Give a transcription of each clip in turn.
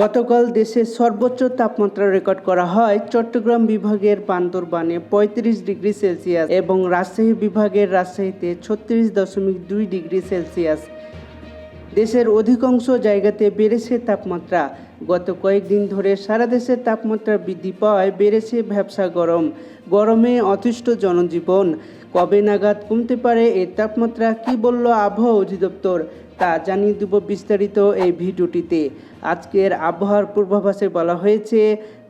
গতকাল দেশের সর্বোচ্চ তাপমাত্রা রেকর্ড করা হয় চট্টগ্রাম বিভাগের বান্দরবানে পঁয়ত্রিশ ডিগ্রি সেলসিয়াস এবং রাজশাহী বিভাগের রাজশাহীতে ছত্রিশ দশমিক দুই ডিগ্রি সেলসিয়াস। দেশের অধিকাংশ জায়গাতে বেড়েছে তাপমাত্রা। গত কয়েকদিন ধরে সারা দেশে তাপমাত্রা বৃদ্ধি পাওয়ায় বেড়েছে ব্যবসা গরম। গরমে অতিষ্ঠ জনজীবন। কবে নাগাদ কমতে পারে এই তাপমাত্রা কি বলল আবহাওয়া অধিদপ্তর, তা জানিয়ে দেব বিস্তারিত এই ভিডিওটিতে। আজকের আবহাওয়ার পূর্বাভাসে বলা হয়েছে,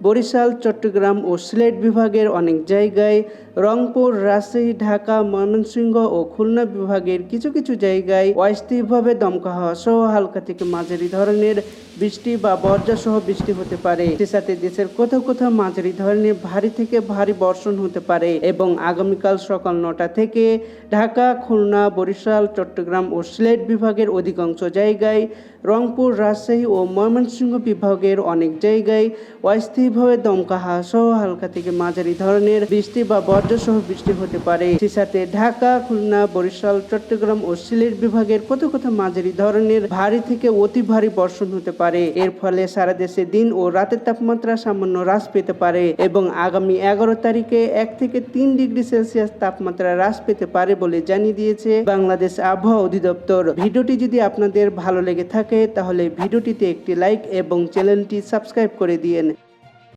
বরিশাল, চট্টগ্রাম ও সিলেট বিভাগের অনেক জায়গায়, রংপুর, রাজশাহী, ঢাকা, ময়মনসিংহ ও খুলনা বিভাগের কিছু কিছু জায়গায় অস্থায়ীভাবে দমকা হওয়া সহ হালকা থেকে মাঝারি ধরনের বৃষ্টি বা বর্ষা সহ বৃষ্টি হতে পারে। সাথে দেশের কোথাও কোথাও মাঝারি ধরনের ভারী থেকে ভারী বর্ষণ হতে পারে এবং আগামীকাল সকাল নটা থেকে ঢাকা, খুলনা, বরিশাল, চট্টগ্রাম ও সিলেট বিভাগের অধিকাংশ জায়গায় রংপুর, রাজশাহী ও ময়মনসিংহ বিভাগের অনেক জায়গায় অস্থায়ীভাবে দমকা সহ হালকা থেকে মাঝারি ধরনের বৃষ্টি বা বজ্র সহ বৃষ্টি হতে পারে। সেই সাথে ঢাকা, খুলনা, বরিশাল, চট্টগ্রাম ও সিলেট বিভাগের কোথাও কোথাও মাঝারি ধরনের ভারী থেকে অতি ভারী বর্ষণ হতে পারে। এর ফলে সারা দেশে দিন ও রাতের তাপমাত্রা সামান্য হ্রাস পেতে পারে এবং আগামী এগারো তারিখে এক থেকে তিন ডিগ্রি সেলসিয়াস তাপমাত্রা হ্রাস পেতে পারে বলে জানিয়ে দিয়েছে বাংলাদেশ আবহাওয়া অধিদপ্তর। ভিডিওটি যদি আপনাদের ভালো লেগে থাকে, তাহলে ভিডিওটিতে একটি লাইক এবং চ্যানেলটি সাবস্ক্রাইব করে দিয়েন।